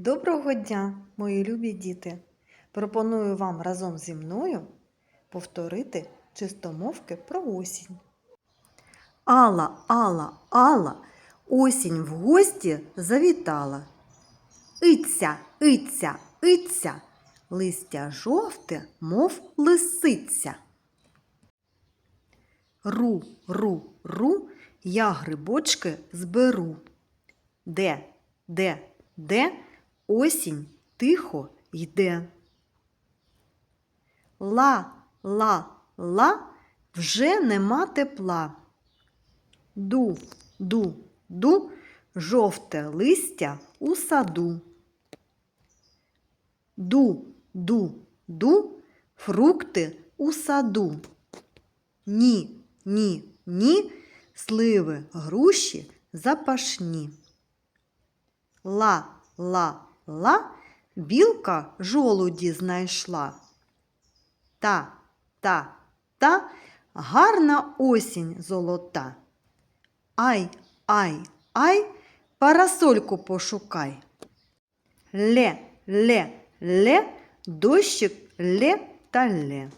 Доброго дня, мої любі діти! Пропоную вам разом зі мною повторити чистомовки про осінь. Алла, Алла, Алла, осінь в гості завітала. Иця, иця, иця, листя жовте, мов лисиця. Ру, ру, ру, я грибочки зберу. Де, де, де осінь тихо йде. Ла, ла, ла, вже нема тепла. Ду, ду, ду, жовте листя у саду. Ду, ду, ду, фрукти у саду. Ні, ні, ні, сливи, груші запашні. Ла, ла, ла, білка жолуді знайшла. Та, та, та, гарна осінь золота. Ай, ай, ай, парасольку пошукай. Ле, ле, ле, дощик ле та ле.